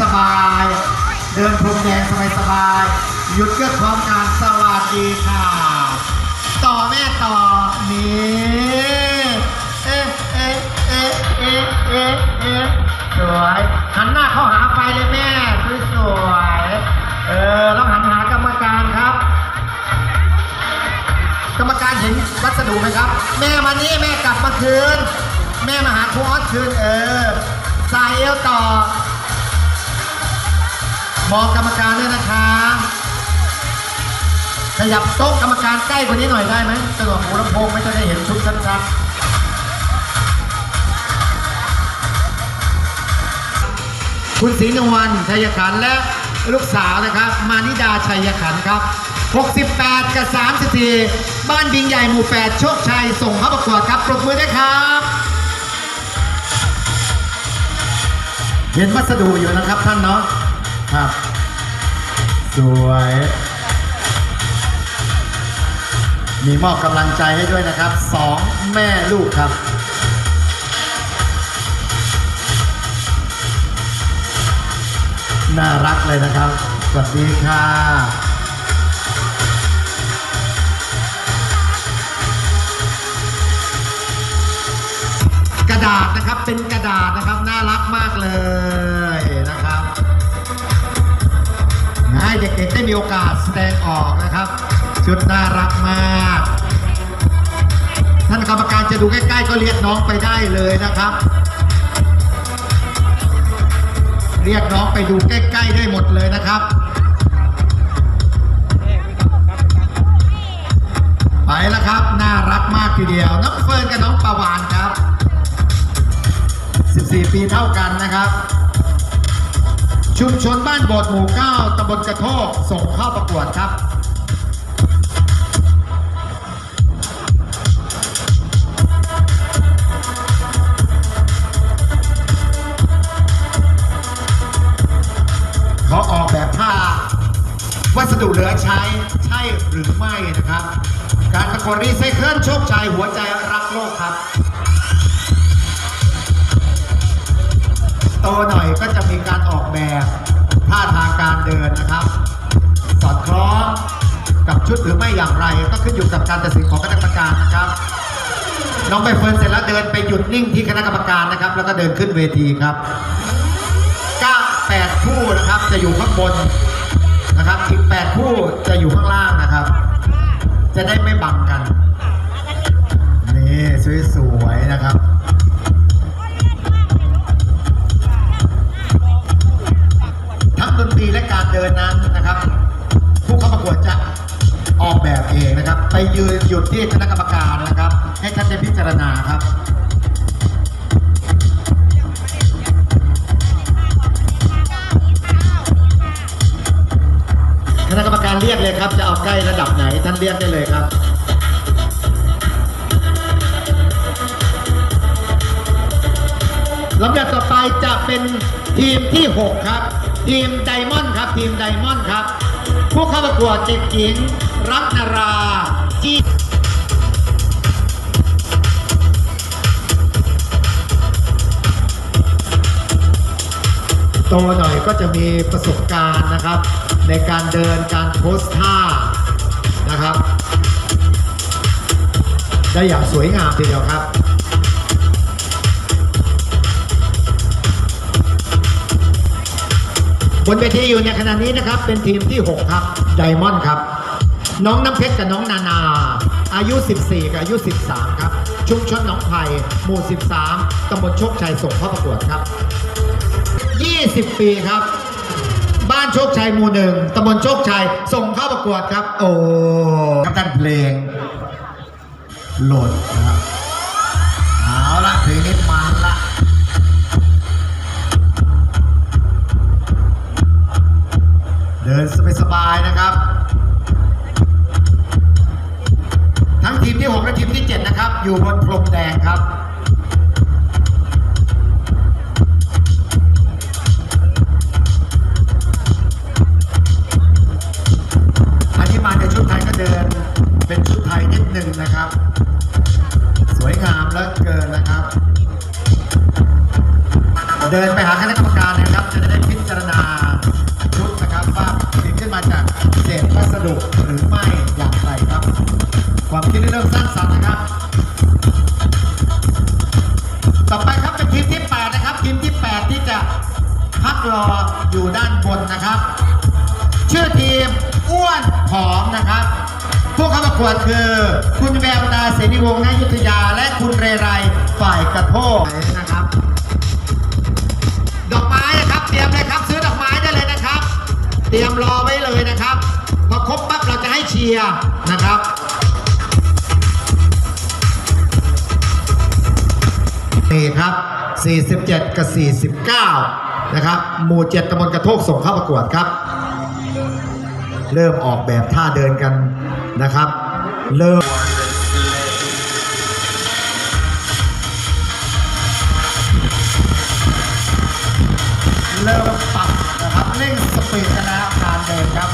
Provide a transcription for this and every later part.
สบาย เดินพรมแดงสบายๆหยุดเกิดพร้อมกันสวัสดีค่ะ ต่อแม่ต่อนี่เอ๊ะเอ๊ะเอ๊ะเอ๊ะเอ๊ะเอ๊ะสวยหันหน้าเข้าหาไฟเลยแม่สวยเออแล้วหันหากรรมการครับ กรรมการเห็นวัสดุไหมครับ แม่มานี่แม่กลับมาคืน แม่มาหาครูออสคืนเออสายเอวต่อ มองกรรมการด้วยนะคะ ขยับโต๊ะกรรมการใกล้กว่านี้หน่อยได้ไหมสะดวกหูลำโพงไม่จะได้เห็นชุดชัดๆคุณศรีนวลชัยขันและลูกสาวนะครับ มานิดาชัยขันครับ 68 กับ 34 บ้านบิงใหญ่หมู่ 8 โชคชัย ส่งเข้าประกวดครับปรบมือด้วยครับเห็นวัสดุอยู่นะครับท่านเนาะ ครับ สวย มีมอบกำลังใจให้ด้วยนะครับสองแม่ลูกครับน่ารักเลยนะครับ สวัสดีค่ะ กระดาษนะครับเป็นกระดาษนะครับ น่ารักมากเลยนะครับ ให้เด็กๆได้มีโอกาสแสดงออกนะครับ ชุดน่ารักมาก ท่านกรรมการจะดูใกล้ๆก็เรียกน้องไปได้เลยนะครับ เรียกน้องไปดูใกล้ๆได้หมดเลยนะครับ ไปแล้วครับ น่ารักมากทีเดียวน้องเฟิร์นกับน้องประวานครับ 14 ปีเท่ากันนะครับ ชุมชนบ้านโบดหมู่9ตำบลกระโทกส่งเข้าประกวดครับเขาออกแบบผ้า วัสดุเหลือใช้ใช่หรือไม่นะครับ การประกวดรีไซเคิลโชคชัยหัวใจรักโลกครับ ตหน่อยก็จะมีการออกแบบท่าทางการเดินนะครับ สอดคล้องกับชุดหรือไม่อย่างไร ก็ขึ้นอยู่กับการตัดสินของคณะกรรมการนะครับ น้องใบเฟิร์นเสร็จแล้วเดินไปหยุดนิ่งที่คณะกรรมการนะครับ แล้วก็เดินขึ้นเวทีครับ9 8คู่นะครับจะอยู่ข้างบนนะครับอีก8คู่จะอยู่ข้างล่างนะครับ จะได้ไม่บังกันนี่สวยๆนะครับ ดนตรีและการเดินนั้นนะครับ ผู้เข้าประกวดจะออกแบบเองนะครับ ไปยืนหยุดที่คณะกรรมการนะครับ ให้ท่านได้พิจารณาครับคณะกรรมการเรียกเลยครับ จะเอาใกล้ระดับไหนท่านเรียกได้เลยครับลำดับต่อไปจะเป็นทีมที่ 6 ครับ ทีมไดมอนด์ครับทีมไดมอนด์ครับ ผู้เข้าประกวดเด็กหญิง รักนาราจีโตหน่อยก็จะมีประสบการณ์นะครับ ในการเดินการโพสท่านะครับ ได้อย่างสวยงามทีเดียวครับ บนเวทีอยู่ในขณะนี้นะครับ เป็นทีมที่ 6 ครับไดมอนด์ครับ น้องน้ำเพชรกับน้องนานา อายุ 14 กับอายุ 13 ครับ ชุมชนหนองไผ่หมู่ 13ตำบลโชคชัยส่งเข้าประกวดครับ 20 ปีครับ บ้านโชคชัยหมู่หนึ่งตำบลโชคชัยส่งเข้าประกวดครับ โอ้กับท่านเพลงโหลดนะครับ นสบายๆนะครับ ทั้งทีมที่ 6 และทีมที่ 7 นะครับ อยู่บนพรมแดงครับอันนี้มาในชุดไทยก็เดิน เป็นชุดไทยนิดหนึ่งนะครับ สวยงามเหลือเกินนะครับ เดินไปหาคณะ จากเศษวัสดุหรือไม่อย่างไรครับ ความคิดเริ่มสร้างสรรค์นะครับ ต่อไปครับเป็นทีมที่ 8 นะครับทีมที่ 8 ที่จะพักรออยู่ด้านบนนะครับ ชื่อทีมอ้วนผอมนะครับ ผู้เข้าประกวดคือ คุณแววตาเสนีวงศ์นายุทธยา และคุณเรไรฝ่ายกระโทกนะครับ ดอกไม้นะครับ เตรียมเลยครับ ซื้อดอกไม้ได้เลยนะครับ เตรียมรอ ชียร์นะครับนี่ครับ 47 กับ 49 นะครับ หมู่ 7ตำบลกระโทกส่งเข้าประกวดครับ เริ่มออกแบบท่าเดินกันนะครับ เริ่มเริ่มปรับนะครับเร่งสปีดกันแล้วการเดินครับ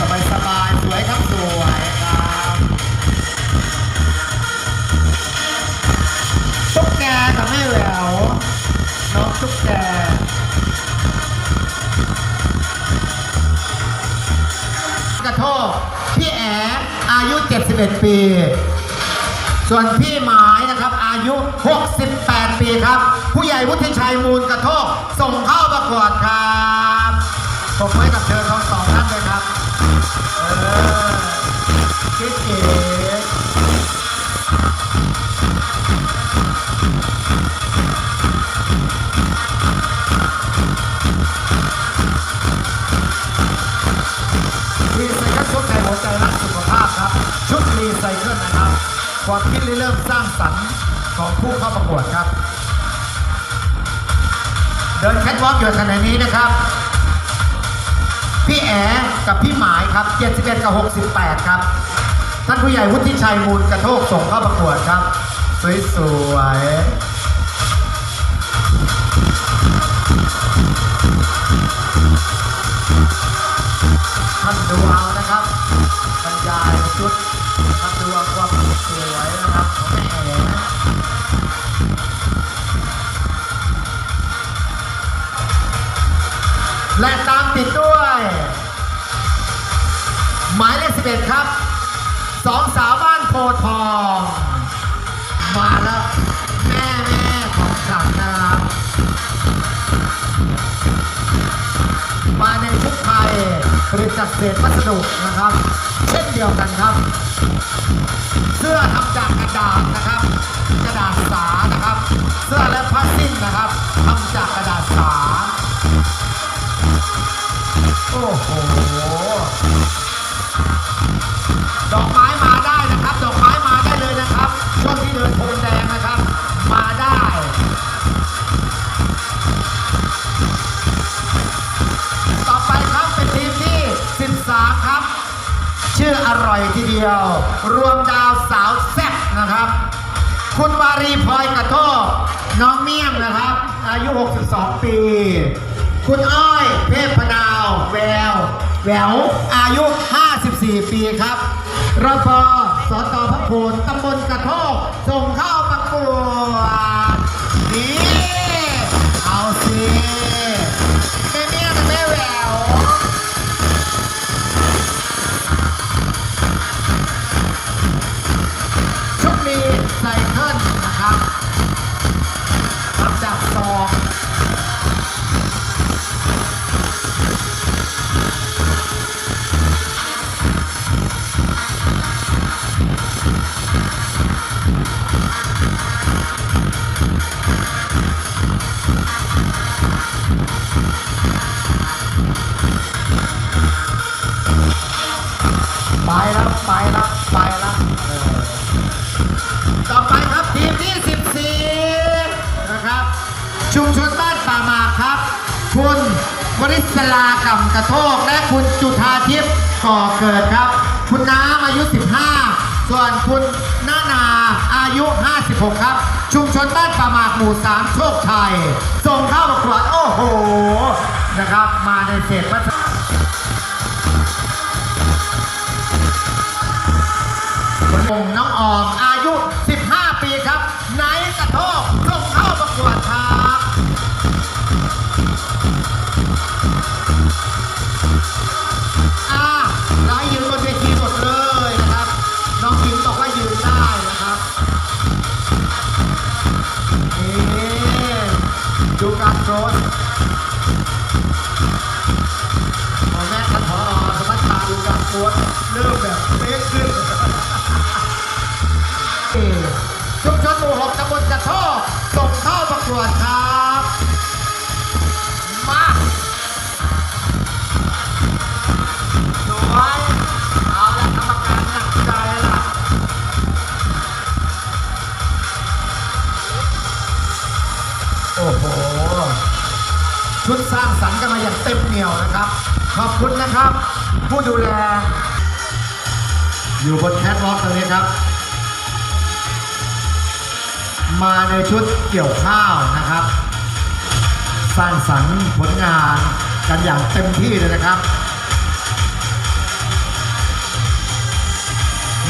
สบายสบายๆสวยครับสวยครับตุ๊กแกกับแม่แหววน้องตุ๊กแกกระโทกพี่แออายุ 71 ปี ส่วนพี่หมายนะครับอายุ 68 ปีครับ ผู้ใหญ่วุฒิชัยมูลกระโทกส่งเข้าประกวดครับปรบมือให้กับเธอทั้งสองท่านเลยครับ เออเก๋ๆรีไซเคิลชุดไทยหัวใจรักสุขภาพครับ ชุดรีไซเคิลนะครับ ความคิดริเริ่มสร้างสรรค์ของผู้เข้าประกวดครับ เดินแคทวอล์กอยู่ขณะนี้นะครับ พี่แอกับพี่หมายครับ 71 กับ 68 ครับ ท่านผู้ใหญ่วุฒิชัยมูลกระโทกส่งเข้าประกวดครับ สวยๆท่านดูเอานะครับบรรยายชุดท่านดูเอาความสวยนะครับ และตามติดด้วย หมายเลข11ครับสองสาวบ้านโพทอง มาแล้วแม่แม่ของฉันนะครับมาในชุดไทยผลิตจากเศษวัสดุนะครับ เช่นเดียวกันครับ เสื้อทำจากกระดาษนะครับ กระดาษสานะครับ เสื้อและผ้าสิ้นนะครับ ชื่ออร่อยทีเดียว รวมดาวสาวแซ่บนะครับ คุณวารีพลอยกระโทกน้องเมี่ยงนะครับ อายุ 62 ปี คุณอ้อยเพศพนาวแววแหววอายุ 54 ปีครับรพสตพระโพนตำบลกระโทกส่ง ชุมชนบ้านป่าหมากครับ คุณวริศลากำกระโทก และคุณจุธาทิพย์ก่อเกิดครับ คุณน้ำอายุ 15 ส่วนคุณนานาอายุ 56 ครับ ชุมชนบ้านป่าหมากหมู่ 3 โชคชัย ส่งเข้าประกวดโอ้โห นะครับ มาในเศษวัสดุงน้องออม ปวดเริ่มแบบเป๊ะขึ้นชุมชนหมู่หกตำบลกระท่อส่งเข้าประกวดครับมาสวยเอาละกรรมการหนักใจแล้ะโอ้โหชุดสร้างสรรค์กันมาอย่างเต็มเหนียวนะครับ ขอบคุณนะครับ ผู้ดูแล อยู่บนแคทวอล์กตรงนี้ครับ มาในชุดเกี่ยวข้าวนะครับ สร้างสรรค์ผลงานกันอย่างเต็มที่เลยนะครับ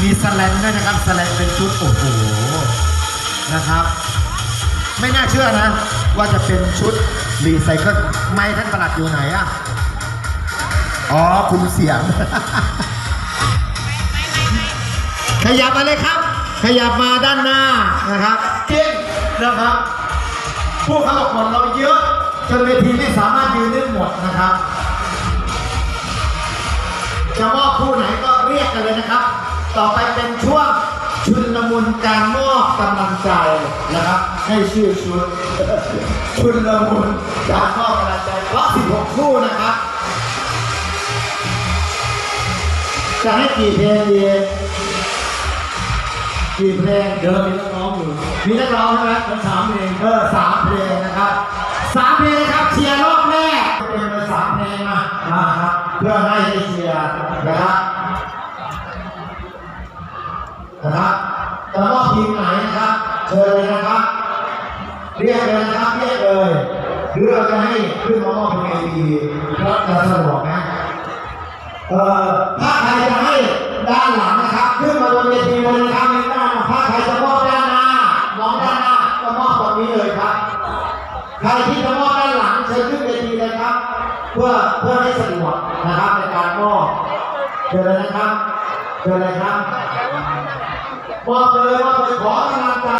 มีสแลนด้วยนะครับสแลนเป็นชุดโอ้โหนะครับไม่น่าเชื่อนะ ว่าจะเป็นชุดรีไซเคิลไม่ท่านประหลัดอยู่ไหนอะ อ๋อคุมเสียง ขยับมาเลยครับ ขยับมาด้านหน้านะครับเก่งนะครับ ผู้เข้าประกวดเราเยอะจนเวทีไม่สามารถยืนได้หมดนะครับจะมอบคู่ไหนก็เรียกกันเลยนะครับ ต่อไปเป็นช่วงชุนละมุนการมอบกำลังใจนะครับ ให้ชื่อชุดชุนละมุนการมอบกำลังใจเพราะ16คู่นะครับ จะให้กี่เพลงดีกี่เพลงเดิมมีนักร้องอยู่มีนักร้องใช่ไหมทั้งสามเพลงเออสามเพลงนะครับสามเพลงนะครับเชียร์รอบแรกเป็นไปสามเพลงมานะครับเพื่อให้ได้เชียร์นะครับนะครับจะมอบทีมไหนนะครับเชิญเลยนะครับเรียกเลยนะครับเรียกเลยหรือเราจะให้ขึ้นมามอบเป็นไงดีก็จะสะดวกนะ เอ่อถ้าใครจะให้ด้านหลังนะครับขึ้นมาบนเวทีเลยนะครับไม่ได้นะถ้าใครจะมอบด้านหน้ามองด้านหน้าก็มอบตรงนี้เลยครับ ใครที่จะมอบด้านหลังเชิญขึ้นเวทีเลยครับ เพื่อเพื่อให้สะดวกนะครับในการมอบเชิญเลยนะครับเชิญเลยครับมอบเลยมอบเลยขอกำลังใจ